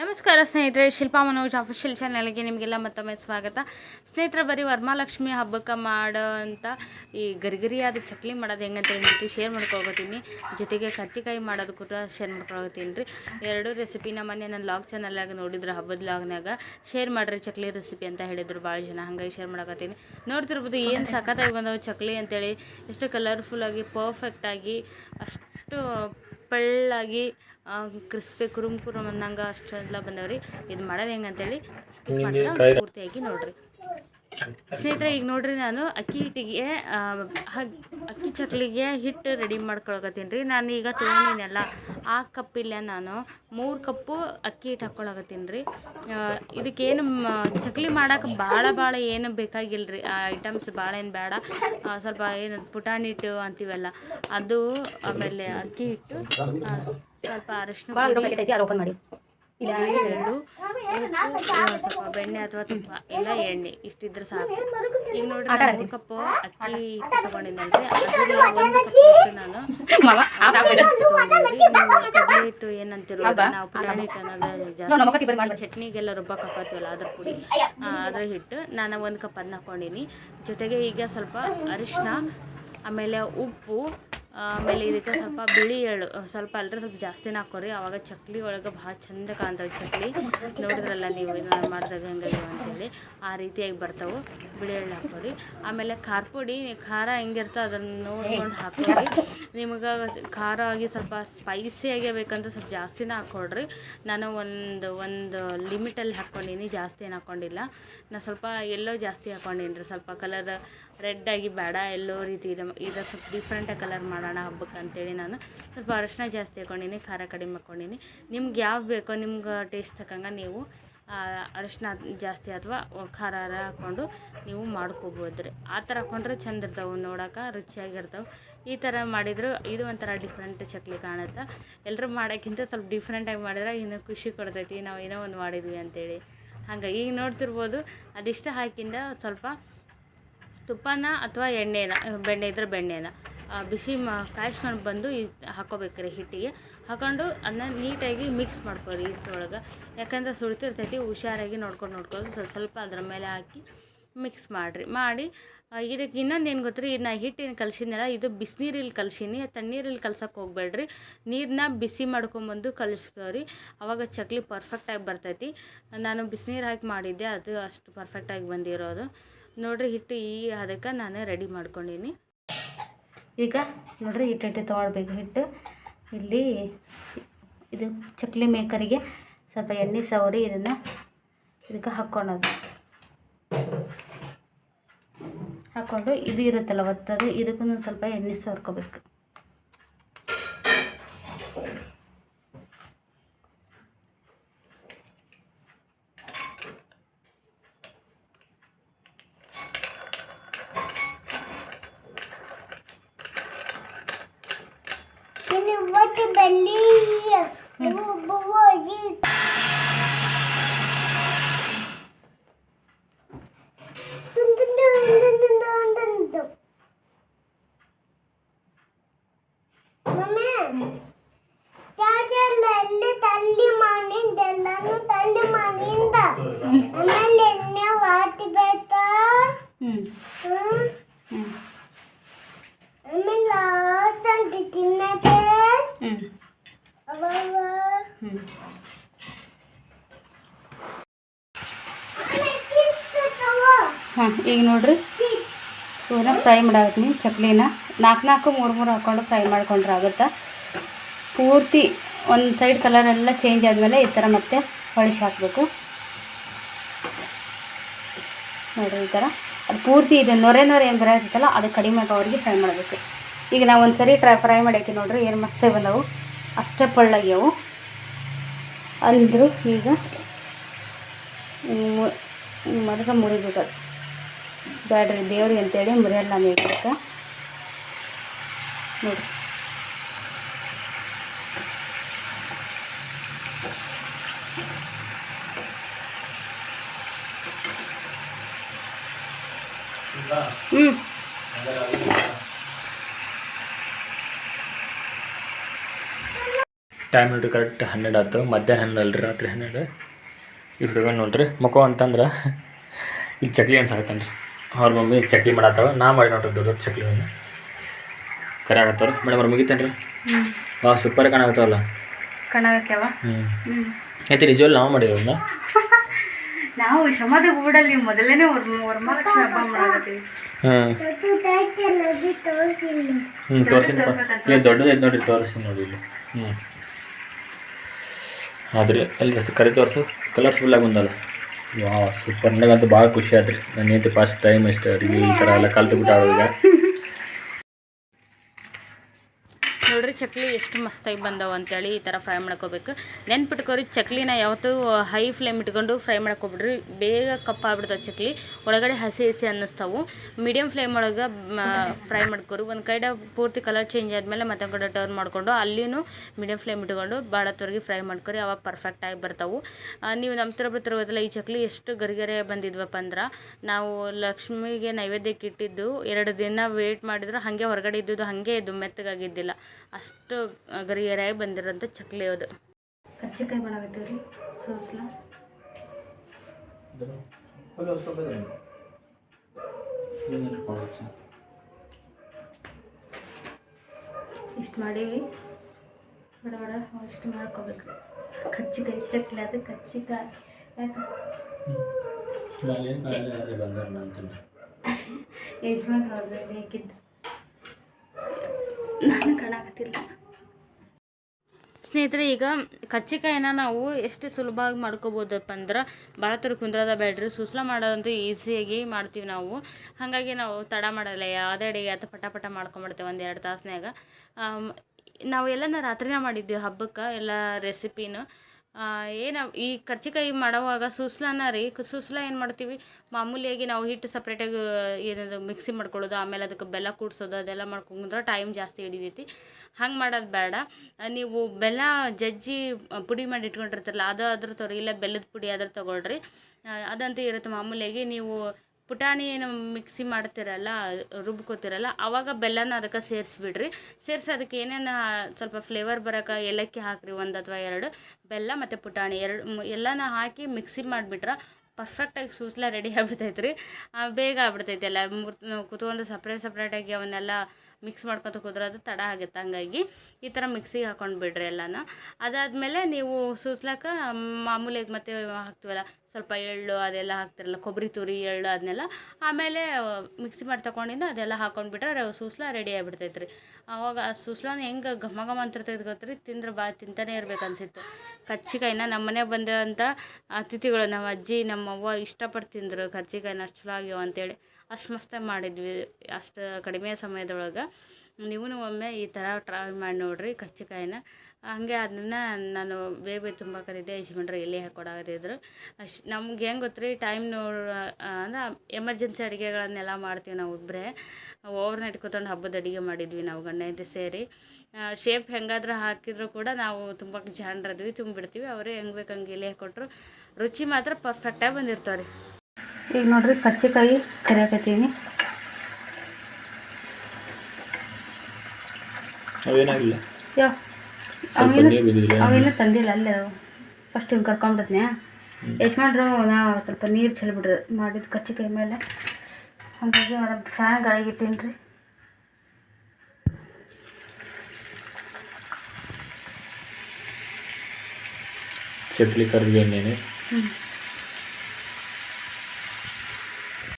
ನಮಸ್ಕಾರ ಸ್ನೇಹಿತರೆ, ಶಿಲ್ಪಾ ಮನೋಜ್ ಅಫಿಷಿಯಲ್ ಚಾನಲ್ಗೆ ನಿಮಗೆಲ್ಲ ಮತ್ತೊಮ್ಮೆ ಸ್ವಾಗತ. ಸ್ನೇಹಿತರೆ, ಬರೀ ವರಮಹಾಲಕ್ಷ್ಮಿ ಹಬ್ಬಕ್ಕೆ ಮಾಡೋ ಅಂತ ಈ ಗರಿಗರಿಯಾದ ಚಕ್ಲಿ ಮಾಡೋದು ಹೆಂಗಂತ ಜೊತೆ ಶೇರ್ ಮಾಡ್ಕೊಳ್ತೀನಿ ಜೊತೆಗೆ ಕರ್ಜಿಕಾಯಿ ಮಾಡೋದು ಕೂಡ ಶೇರ್ ಮಾಡ್ಕೊಳ್ತೀನಿ ರೀ ಎರಡು ರೆಸಿಪಿನ ಮೊನ್ನೆ ನನ್ನ ಲಾಗ್ ಚಾನಲ್ನಾಗ ನೋಡಿದ್ರು, ಹಬ್ಬದ ಲಾಗ್ನಾಗ ಶೇರ್ ಮಾಡಿರಿ ಚಕ್ಲಿ ರೆಸಿಪಿ ಅಂತ ಹೇಳಿದ್ರು ಭಾಳ ಜನ, ಹಂಗಾಗಿ ಶೇರ್ ಮಾಡಕತ್ತೀನಿ. ನೋಡ್ತಿರ್ಬೋದು ಏನು ಸಖತ್ತಾಗಿ ಬಂದವು ಚಕ್ಲಿ ಅಂತೇಳಿ. ಎಷ್ಟು ಕಲರ್ಫುಲ್ಲಾಗಿ ಪರ್ಫೆಕ್ಟಾಗಿ ಅಷ್ಟು ಪಳ್ಳಾಗಿ ಕ್ರಿಸ್ಪಿ ಕುರುಮ್ ಕುರುಮ್ ಅನ್ನಂಗೆ ಅಷ್ಟೆಲ್ಲ ಬಂದವ್ರಿ. ಇದು ಮಾಡೋದು ಹೆಂಗೆ ಅಂತೇಳಿ ಸ್ಕಿಪ್ ಮಾಡಿದ್ರೆ ಪೂರ್ತಿಯಾಗಿ ನೋಡ್ರಿ. ಸ್ನೇಹಿತರೆ, ಈಗ ನೋಡ್ರಿ ನಾನು ಅಕ್ಕಿ ಹಿಟ್ಟಿಗೆ ಅಕ್ಕಿ ಚಕ್ಲಿಗೆ ಹಿಟ್ಟು ರೆಡಿ ಮಾಡ್ಕೊಳಕತ್ತೀನಿ ರೀ. ನಾನು ಈಗ ತೊಗೊಂಡಿನಲ್ಲ ಆ ಕಪ್ಪಿಲ್ಲ ನಾನು ಮೂರು ಕಪ್ಪು ಅಕ್ಕಿ ಹಿಟ್ಟು ಹಾಕ್ಕೊಳಕತ್ತೀನಿ ರೀ. ಇದಕ್ಕೇನು ಚಕ್ಲಿ ಮಾಡೋಕೆ ಭಾಳ ಭಾಳ ಏನು ಬೇಕಾಗಿಲ್ಲ ರೀ. ಆ ಐಟಮ್ಸ್ ಭಾಳ ಏನು ಬೇಡ. ಸ್ವಲ್ಪ ಏನು ಪುಟಾಣಿ ಹಿಟ್ಟು ಅಂತೀವಲ್ಲ, ಅದು ಆಮೇಲೆ ಅಕ್ಕಿ ಹಿಟ್ಟು ಸ್ವಲ್ಪ ಅರಿಶಿನ ಮಾಡಿ. ಉಪ್ಪು ಆ, ಸ್ವಲ್ಪ ಬೆಣ್ಣೆ ಅಥವಾ ತುಪ್ಪ ಇಲ್ಲ ಎಣ್ಣೆ ಇಷ್ಟಿದ್ರೆ ಸಾಕು. ಈಗ ನೋಡ್ರಿ ಮೂರು ಕಪ್ ಅಕ್ಕಿ ತಗೊಂಡಿದ್ದಲ್ರಿ ಅದ್ರಲ್ಲಿ ಒಂದು ಕಪ್ ನಾನು. ಕಡಲೆ ಹಿಟ್ಟು ಏನಂತಿರೋ ನಾವು ಪುಟಾಣಿ ಹಿಟ್ಟು ಅನ್ನೋದು ಜಾಸ್ತಿ ಚಟ್ನಿಗೆಲ್ಲ ರುಬ್ಬಕ್ಕೆ ಹಾಕೋತೀವಲ್ಲ ಅದ್ರ ಪುಡಿ. ಆ, ಅದ್ರ ಹಿಟ್ಟು ನಾನು ಒಂದು ಕಪ್ ಅದನ್ನ ಹಾಕೊಂಡಿನಿ. ಜೊತೆಗೆ ಈಗ ಸ್ವಲ್ಪ ಅರಿಶಿನ ಆಮೇಲೆ ಉಪ್ಪು ಆಮೇಲೆ ಇದಕ್ಕೆ ಸ್ವಲ್ಪ ಬಿಳಿ ಎಳ್ಳು ಸ್ವಲ್ಪ ಅಲ್ರಿ ಸ್ವಲ್ಪ ಜಾಸ್ತಿನೇ ಹಾಕೋರಿ ಆವಾಗ ಚಕ್ಲಿ ಒಳಗೆ ಭಾಳ ಚಂದ ಕಾಣ್ತವೆ ಚಕ್ಲಿ. ನೋಡಿದ್ರಲ್ಲ ನೀವು ನಾನು ಮಾಡಿದಾಗ ಹೆಂಗಾಗ್ಯಾವ ಅಂತೇಳಿ. ಆ ರೀತಿಯಾಗಿ ಬರ್ತಾವೆ. ಬಿಳಿ ಎಳ್ಳು ಹಾಕೋರಿ ಆಮೇಲೆ ಖಾರ ಪುಡಿ, ಖಾರ ಹೆಂಗಿರ್ತೋ ಅದನ್ನು ನೋಡ್ಕೊಂಡು ಹಾಕೋರಿ ನಿಮಗೆ ಖಾರ ಆಗಿ ಸ್ವಲ್ಪ ಸ್ಪೈಸಿಯಾಗಿ ಬೇಕಂದ್ರೆ ಸ್ವಲ್ಪ ಜಾಸ್ತಿನೇ ಹಾಕ್ಕೊಡ್ರಿ. ನಾನು ಒಂದು ಒಂದು ಲಿಮಿಟಲ್ಲಿ ಹಾಕ್ಕೊಂಡೀನಿ ಜಾಸ್ತಿ ಏನು ಹಾಕ್ಕೊಂಡಿಲ್ಲ. ನಾನು ಸ್ವಲ್ಪ ಎಲ್ಲೋ ಜಾಸ್ತಿ ಹಾಕ್ಕೊಂಡೀನಿ ರೀ ಸ್ವಲ್ಪ ಕಲರ್ ರೆಡ್ ಆಗಿ ಬೇಡ, ಎಲ್ಲೋ ರೀತಿ ಇದೆ. ಇದು ಸ್ವಲ್ಪ ಡಿಫ್ರೆಂಟಾಗಿ ಕಲರ್ ಮಾಡೋಣ ಹಬ್ಬಕ್ಕೆ ಅಂತೇಳಿ ನಾನು. ಸ್ವಲ್ಪ ಅರಶಿನ ಜಾಸ್ತಿ ಹಾಕ್ಕೊಂಡಿನಿ ಖಾರ ಕಡಿಮೆ ಹಾಕ್ಕೊಂಡೀನಿ ನಿಮ್ಗೆ ಯಾವ ಬೇಕೋ ನಿಮ್ಗೆ ಟೇಸ್ಟ್ ತಕ್ಕಂಗೆ ನೀವು ಅರಶಿನ ಜಾಸ್ತಿ ಅಥವಾ ಖಾರ ಹಾಕ್ಕೊಂಡು ನೀವು ಮಾಡ್ಕೋಬೋದು ರೀ ಆ ಥರ ಹಾಕ್ಕೊಂಡ್ರೆ ಚಂದ ಇರ್ತಾವೆ, ನೋಡೋಕೆ ರುಚಿಯಾಗಿರ್ತಾವೆ. ಈ ಥರ ಮಾಡಿದ್ರು ಇದು ಒಂಥರ ಡಿಫ್ರೆಂಟ್ ಚಕ್ಲಿ ಕಾಣುತ್ತೆ. ಎಲ್ಲರೂ ಮಾಡೋಕ್ಕಿಂತ ಸ್ವಲ್ಪ ಡಿಫ್ರೆಂಟಾಗಿ ಮಾಡಿದ್ರೆ ಇನ್ನೂ ಖುಷಿ ಕೊಡ್ತೈತಿ, ನಾವು ಏನೋ ಒಂದು ಮಾಡಿದ್ವಿ ಅಂತೇಳಿ. ಹಂಗೆ ಈಗ ನೋಡ್ತಿರ್ಬೋದು, ಅದಿಷ್ಟು ಹಾಕಿಂದ ಸ್ವಲ್ಪ ತುಪ್ಪನ ಅಥವಾ ಎಣ್ಣೆನ, ಬೆಣ್ಣೆ ಇದ್ರೆ ಬೆಣ್ಣೆನ ಬಿಸಿ ಮ ಕಾಯಿಸ್ಕೊಂಡು ಬಂದು ಈ ಹಾಕೋಬೇಕ್ರಿ ಹಿಟ್ಟಿಗೆ. ಹಾಕೊಂಡು ಅದನ್ನ ನೀಟಾಗಿ ಮಿಕ್ಸ್ ಮಾಡ್ಕೊರಿ ಹಿಟ್ಟೊಳಗೆ. ಯಾಕಂದ್ರೆ ಸುಡ್ತಿರ್ತೈತಿ ಹುಷಾರಾಗಿ ನೋಡ್ಕೊಂಡು ನೋಡ್ಕೊಂಡು ಸ್ವಲ್ಪ ಸ್ವಲ್ಪ ಅದ್ರ ಮೇಲೆ ಹಾಕಿ ಮಿಕ್ಸ್ ಮಾಡಿರಿ. ಮಾಡಿ ಇದಕ್ಕೆ ಇನ್ನೊಂದು ಏನು ಗೊತ್ತ್ರಿ ಇದನ್ನ ಹಿಟ್ಟಿನ ಕಲ್ಸಿದ್ನಲ್ಲ, ಇದು ಬಿಸಿನೀರಲ್ಲಿ ಕಲ್ಸೀನಿ ತಣ್ಣೀರಲ್ಲಿ ಕಲ್ಸಕ್ಕೆ ಹೋಗ್ಬೇಡ್ರಿ. ನೀರನ್ನ ಬಿಸಿ ಮಾಡ್ಕೊಂಬಂದು ಕಲಿಸ್ಕೋರಿ. ಅವಾಗ ಚಕ್ಲಿ ಪರ್ಫೆಕ್ಟಾಗಿ ಬರ್ತೈತಿ. ನಾನು ಬಿಸಿನೀರು ಹಾಕಿ ಮಾಡಿದ್ದೆ, ಅದು ಅಷ್ಟು ಪರ್ಫೆಕ್ಟಾಗಿ ಬಂದಿರೋದು. ನೋಡ್ರಿ ಹಿಟ್ಟು ಈ ಅದಕ್ಕೆ ನಾನು ರೆಡಿ ಮಾಡ್ಕೊಂಡೀನಿ. ಈಗ ನೋಡ್ರಿ ಹಿಟ್ಟು ಹಿಟ್ಟು ತೊಗೊಳ್ಬೇಕು ಹಿಟ್ಟು. ಇಲ್ಲಿ ಇದು ಚಕ್ಲಿ ಮೇಕರಿಗೆ ಸ್ವಲ್ಪ ಎಣ್ಣೆ ಸವರಿ ಇದನ್ನು ಇದಕ್ಕೆ ಹಾಕ್ಕೊಳೋದು. ಹಾಕ್ಕೊಂಡು ಇದು ಇರುತ್ತಲ್ಲ ಒತ್ತದು ಇದಕ್ಕೂ ಸ್ವಲ್ಪ ಎಣ್ಣೆ ಸವರ್ಕೋಬೇಕು. Mm. Mm. ಹಾಂ ಈಗ ನೋಡ್ರಿ. ಇವನ್ನ ಫ್ರೈ ಮಾಡಾಕತ್ತೀನಿ ಚಕ್ಲಿನ ನಾಲ್ಕು ನಾಲ್ಕು ಮೂರು ಮೂರು ಹಾಕೊಂಡು ಫ್ರೈ ಮಾಡ್ಕೊಂಡ್ರೆ ಆಗುತ್ತೆ? ಪೂರ್ತಿ ಒಂದು ಸೈಡ್ ಕಲರ್ ಎಲ್ಲ ಚೇಂಜ್ ಆದಮೇಲೆ ಈ ಥರ ಮತ್ತೆ ಹೊಳಿಸಿ ಹಾಕಬೇಕು. ನೋಡಿರಿ ಈ ಥರ ಅದು ಪೂರ್ತಿ ಇದು ನೊರೆ ನೊರೆ ಏನು ಇರ್ತಲ್ಲ ಅದು ಕಡಿಮೆ ಆಗೋವರೆಗೆ ಫ್ರೈ ಮಾಡಬೇಕು. ಈಗ ನಾವು ಒಂದು ಸರಿ ಟ್ರೈ ಫ್ರೈ ಮಾಡಾಕಿ ನೋಡ್ರಿ, ಏನು ಮಸ್ತೆ ಬಂದವು. ಅಷ್ಟೇ ಪಳ್ಳಾಗ್ಯವು ಅಂದರು ಈಗ ಮೊದಲು ಮುರಿಬೇಕು. ಬ್ಯಾಡ್ರಿ ದೇವ್ರಿ ಅಂತೇಳಿ ಮುರಿಯಲ್ಲ ಮೇಗಕ್ಕೆ ನೋಡಿ ಹ್ಞೂ ಟೈಮ್ ನೋಡ್ರಿ ಕರೆಕ್ಟ್ ಹನ್ನೆರಡು ಆಯ್ತು ಮಧ್ಯಾಹ್ನ ಹನ್ನೆರಡು ಅಲ್ರಿ ರಾತ್ರಿ ಹನ್ನೆರಡು. ಈ ಹುಡುಗ ನೋಡ್ರಿ ಮಕ್ಕೋ ಅಂತಂದ್ರೆ ಈಗ ಚಕ್ಲಿ ಅನ್ಸಾಕತ್ತಾನ್ರಿ ಅವ್ರ ಮಮ್ಮಿ ಚಕ್ಲಿ ಮಾಡತ್ತಾವ ನಾ ಮಾಡಿ ನೋಡ್ರಿ ದೊಡ್ಡ ದೊಡ್ಡ ಚಕ್ಲಿಗಳನ್ನ ಕರೆ ಆಗತ್ತವ್ರ? ಮೇಡಮ್ ಅವ್ರು ಮುಗಿತೇನ್ರಿ? ಹಾಂ ಸೂಪರ್ ಕಾಣಾಗತ್ತವಲ್ಲ ಕಾಣಾಗತ್ತವ ಹ್ಞೂ ಐತೆ ನಿಜವಲ್ಲ ನಾವು ಮಾಡಿರೋದನ್ನ ನಾವು ಶಮದ ಗೂಡಲ್ಲಿ ಮೊದಲನೇ ವರಮಹಾಲಕ್ಷ್ಮಿ ಹಬ್ಬ ಮಾಡಾಕತ್ತೀವಿ. ಹ್ಞೂ ತೋರಿಸಿ ಇಲ್ಲ ದೊಡ್ಡದೈತೆ ನೋಡ್ರಿ ತೋರಿಸಿ ನೋಡಿ ಇಲ್ಲಿ. ಹ್ಞೂ ಆದ್ರಿ ಅಲ್ಲಿ ಜಾಸ್ತಿ ಕರೆ ತೋರಿಸು ಕಲರ್ಫುಲ್ಲಾಗಿ ಬಂದಲ್ಲ. ವಾ ಸೂಪರ್ ನನಗಂತೂ ಭಾಳ ಖುಷಿ ಆಯ್ತು ರೀ ನನ್ನ ಹೆಂಡತಿ ಫಸ್ಟ್ ಟೈಮ್ ಅಷ್ಟೇ, ಅಡುಗೆ ಈ ಥರ ಎಲ್ಲ ಕಲ್ತು ಬಿಟ್ಟಾಳು ಈಗ. ನೋಡ್ರಿ, ಚಕ್ಲಿ ಎಷ್ಟು ಮಸ್ತಾಗಿ ಬಂದವು ಅಂತೇಳಿ ಈ ಥರ ಫ್ರೈ ಮಾಡ್ಕೋಬೇಕು. ನೆನ್ಪಿಟ್ಕೋರಿ, ಚಕ್ಲಿನ ಯಾವತ್ತೂ ಹೈ ಫ್ಲೇಮ್ ಇಟ್ಕೊಂಡು ಫ್ರೈ ಮಾಡ್ಕೊಬಿಡ್ರಿ. ಬೇಗ ಕಪ್ಪಾಗ್ಬಿಡ್ತಾವೆ ಚಕ್ಲಿ. ಒಳಗಡೆ ಹಸಿ ಹಸಿ ಅನ್ನಿಸ್ತಾವು. ಮೀಡಿಯಮ್ ಫ್ಲೇಮ್ ಒಳಗೆ ಫ್ರೈ ಮಾಡ್ಕೊರಿ. ಒಂದು ಕೈಡೆ ಪೂರ್ತಿ ಕಲರ್ ಚೇಂಜ್ ಆದಮೇಲೆ ಮತ್ತೆ ಕಡೆ ಟರ್ನ್ ಮಾಡಿಕೊಂಡು ಅಲ್ಲಿನೂ ಮೀಡಿಯಮ್ ಫ್ಲೇಮ್ ಇಟ್ಕೊಂಡು ಭಾಳ ತೊರಗಿ ಫ್ರೈ ಮಾಡ್ಕೊರಿ. ಅವಾಗ ಪರ್ಫೆಕ್ಟಾಗಿ ಬರ್ತಾವು. ನೀವು ನಮ್ಮ ಥರ ಗೊತ್ತಿಲ್ಲ ಈ ಚಕ್ಲಿ ಎಷ್ಟು ಗರಿಗರೆ ಬಂದಿದ್ವಪ್ಪ ಅಂದ್ರೆ, ನಾವು ಲಕ್ಷ್ಮಿಗೆ ನೈವೇದ್ಯಕ್ಕೆ ಇಟ್ಟಿದ್ದು, ಎರಡು ದಿನ ವೇಟ್ ಮಾಡಿದ್ರೆ, ಹಾಗೆ ಹೊರಗಡೆ ಇದ್ದಿದ್ದು, ಹಾಗೆ ಇದು ಮೆತ್ತಗಾಗಿದ್ದಿಲ್ಲ. ಅಷ್ಟು ಗರಿಗರಿಯಾಗಿ ಬಂದಿರೋಂಥ ಚಕ್ಲಿ ಅದು. ಕಚ್ಚಿಕಾಯಿ ಮಾಡಾಕತ್ತೀವಿ ರೀ ಸೋಸ್ಲ? ಇಷ್ಟು ಮಾಡೀವಿ. ಬಡ ಬಡ ಇಷ್ಟು ಮಾಡ್ಕೋಬೇಕು. ಕಚ್ಚಿಕಾಯಿ ಚಕ್ಲಿ ಅದು ಕಚ್ಚಿಕಾಯಿ ಯಜಮಾನ್ ಯಜಮಾನ್ರು ಬೇಕಿದ್ದು ನಾನು ಕಾಣಕತ್ತಿಲ್ಲ. ಸ್ನೇಹಿತರೆ ಈಗ ಕರ್ಚಿಕಾಯಿನ ನಾವು ಎಷ್ಟು ಸುಲಭವಾಗಿ ಮಾಡ್ಕೋಬೋದಪ್ಪ ಅಂದ್ರೆ ಭಾಳ ಥರ ಕುಂದ್ರದ ಬೇಡ್ರಿ ಸುಸ್ಲ ಮಾಡೋದಂತೂ ಈಸಿಯಾಗಿ ಮಾಡ್ತೀವಿ ನಾವು. ಹಾಗಾಗಿ ನಾವು ತಡ ಮಾಡಲ್ಲ ಯಾವುದೇ ಅಡಿಗೆ ಅಥವಾ ಪಟ ಪಟ ಮಾಡ್ಕೊಂಬಿಡ್ತೇವೆ ಒಂದು ಎರಡು ತಾಸ್ನ್ಯಾಗ. ಆಮ್, ನಾವು ಎಲ್ಲನ ರಾತ್ರಿನೇ ಮಾಡಿದ್ವಿ ಹಬ್ಬಕ್ಕೆ ಎಲ್ಲ ರೆಸಿಪಿನ ಏನು, ಈ ಕರ್ಚಿಕಾಯಿ ಮಾಡೋವಾಗ ಸುಸ್ಲನ ರೀ ಸೂಸ್ಲ ಏನು ಮಾಡ್ತೀವಿ? ಮಾಮೂಲಿಯಾಗಿ ನಾವು ಹಿಟ್ಟು ಸಪ್ರೇಟಾಗಿ ಏನದು ಮಿಕ್ಸಿ ಮಾಡ್ಕೊಳ್ಳೋದು, ಆಮೇಲೆ ಅದಕ್ಕೆ ಬೆಲ್ಲ ಕೂಡ್ಸೋದು, ಅದೆಲ್ಲ ಮಾಡ್ಕೊಂಡ್ರೆ ಟೈಮ್ ಜಾಸ್ತಿ ಹಿಡಿತೈತಿ. ಹಂಗೆ ಮಾಡೋದು ಬೇಡ. ನೀವು ಬೆಲ್ಲ ಜಜ್ಜಿ ಪುಡಿ ಮಾಡಿ ಇಟ್ಕೊಂಡಿರ್ತಾರಲ್ಲ, ಅದು ಅದ್ರ ತೊಗೊಳ್ರಿ, ಇಲ್ಲ ಬೆಲ್ಲದ ಪುಡಿ ಅದ್ರ ತೊಗೊಳ್ರಿ. ಅದಂತೂ ಇರುತ್ತೆ ಮಾಮೂಲಿಯಾಗಿ. ನೀವು ಪುಟಾಣಿ ಏನು ಮಿಕ್ಸಿ ಮಾಡ್ತಿರಲ್ಲ, ರುಬ್ಕೋತಿರಲ್ಲ ಆವಾಗ ಬೆಲ್ಲನ ಅದಕ್ಕೆ ಸೇರಿಸ್ಬಿಡ್ರಿ. ಸೇರಿಸಿ ಅದಕ್ಕೆ ಏನೇನು ಸ್ವಲ್ಪ ಫ್ಲೇವರ್ ಬರೋಕೆ ಏಲಕ್ಕಿ ಹಾಕ್ರಿ, ಒಂದು ಅಥವಾ ಎರಡು. ಬೆಲ್ಲ ಮತ್ತು ಪುಟಾಣಿ ಎರಡು ಎಲ್ಲನ ಹಾಕಿ ಮಿಕ್ಸಿ ಮಾಡಿಬಿಟ್ರೆ ಪರ್ಫೆಕ್ಟಾಗಿ ಸೂಸ್ಲ ರೆಡಿ ಆಗ್ಬಿಡ್ತೈತೆ ರೀ ಬೇಗ ಆಗ್ಬಿಡ್ತೈತೆ ಎಲ್ಲ. ಮೂರು ಕುತ್ಕೊಂಡು ಸಪ್ರೇಟ್ ಸಪ್ರೇಟಾಗಿ ಅವನ್ನೆಲ್ಲ ಮಿಕ್ಸ್ ಮಾಡ್ಕೊತ ಅದು ತಡ ಆಗುತ್ತೆ ಹಂಗಾಗಿ ಈ ಥರ ಮಿಕ್ಸಿಗೆ ಹಾಕೊಂಡು ಬಿಡ್ರಿ ಎಲ್ಲನ. ಅದಾದಮೇಲೆ ನೀವು ಸೂಸ್ಲಾಕ ಮಾಮೂಲಿಯಾಗಿ ಮತ್ತೆ ಹಾಕ್ತೀವಲ್ಲ, ಸ್ವಲ್ಪ ಎಳ್ಳು ಅದೆಲ್ಲ ಹಾಕ್ತಿರಲ್ಲ, ಕೊಬ್ಬರಿ ತುರಿ, ಎಳ್ಳು ಅದನ್ನೆಲ್ಲ ಆಮೇಲೆ ಮಿಕ್ಸಿ ಮಾಡಿ ತಗೊಂಡಿದ್ದು ಅದೆಲ್ಲ ಹಾಕೊಂಡ್ಬಿಟ್ರೆ ಸೂಸ್ಲ ರೆಡಿ ಆಗಿಬಿಡ್ತೈತೆ ರೀ ಆವಾಗ ಆ ಸೂಸ್ಲಾನ ಹೆಂಗೆ ಘಮ ಘಮ ಅಂತಿರ್ತೈತೆ ಗೊತ್ತ್ರಿ? ತಿಂದ್ರೆ ಬಾ ತಿಂತಾನೆ ಇರ್ಬೇಕು ಅನ್ಸಿತ್ತು. ಕಚ್ಚಿಕಾಯಿನ ನಮ್ಮ ಮನೆಗೆ ಅತಿಥಿಗಳು ನಮ್ಮ ಅಜ್ಜಿ, ನಮ್ಮ ಅವ್ವ ಇಷ್ಟಪಟ್ಟು ತಿಂದರು ಕರ್ಜಿಕಾಯಿನ ಅಷ್ಟು ಚಲೋ ಆಗ್ಯಾವ ಅಂತೇಳಿ. ಅಷ್ಟು ಮಸ್ತಾಗಿ ಮಾಡಿದ್ವಿ, ಅಷ್ಟು ಕಡಿಮೆ ಸಮಯದೊಳಗೆ. ನೀವು ಒಮ್ಮೆ ಈ ಥರ ಟ್ರಾವೆಲ್ ಮಾಡಿ ನೋಡಿರಿ ಕರ್ಚಿಕಾಯಿನ. ಹಾಗೆ ಅದನ್ನ ನಾನು ಬೇಗ ತುಂಬ ಕರಿದೆ, ಯಜಮಾನ್ರು ಎಲ್ಲಿ ಹಾಕೊಡಾಕತ್ತಿದ್ರು ಅಶ್ ನಮ್ಗೆ ಹೆಂಗೆ ಗೊತ್ತು ರೀ ಟೈಮ್ ನೋಡಿ ಅಂದ್ರೆ ಎಮರ್ಜೆನ್ಸಿ ಅಡುಗೆಗಳನ್ನೆಲ್ಲ ಮಾಡ್ತೀವಿ ನಾವು ಒಬ್ಬರೇ ಓವರ್ ನೈಟ್ ಕೂತ್ಕೊಂಡು ಹಬ್ಬದ ಅಡುಗೆ ಮಾಡಿದ್ವಿ ನಾವು ಗಂಡ ಹೆಂಡತಿ ಸೇರಿ. ಶೇಪ್ ಹೆಂಗಾದ್ರೂ ಹಾಕಿದ್ರು ಕೂಡ ನಾವು ತುಂಬ ಜಾಣರದ್ವಿ, ತುಂಬಿಡ್ತೀವಿ. ಅವರೇ ಹೆಂಗೆ ಬೇಕು ಹಂಗೆ ಎಲೆ ಹಾಕ್ಕೊಟ್ರು ರುಚಿ ಮಾತ್ರ ಪರ್ಫೆಕ್ಟಾಗಿ ಬಂದಿರ್ತಾವೆ ರೀ ಈಗ ನೋಡ್ರಿ ಕಚ್ಚಿಕಾಯಿ ಕರಿಯಾಕತ್ತೀನಿ. ಅವೇನಾಗಿಲ್ಲ? ಯೋ ಸ್ವಲ್ಪ ನೀರು ಅವೇನು ತಂದಿಲ್ಲ ಅಲ್ಲೇ ಫಸ್ಟ್ ಹಿಂಗೆ ಕರ್ಕೊಂಡ್ಬಿಡ್ತೀನಿ ಮಾಡ್ರು ನಾವು ಸ್ವಲ್ಪ ನೀರು ಚೆಲ್ಬಿಡ್ರಿ ಮಾಡಿದ ಕಚ್ಚಿಕಾಯಿ ಮೇಲೆ. ಹಾಗಾಗಿ ಅವ್ರ ಫ್ಯಾನ್ ಗಾಳಿಗೆ ಇಟ್ಟೀನಿ ರೀ. ಚಟ್ಲಿ ಕರ್ದು ಎಣ್ಣೆನೆ ಹ್ಞೂ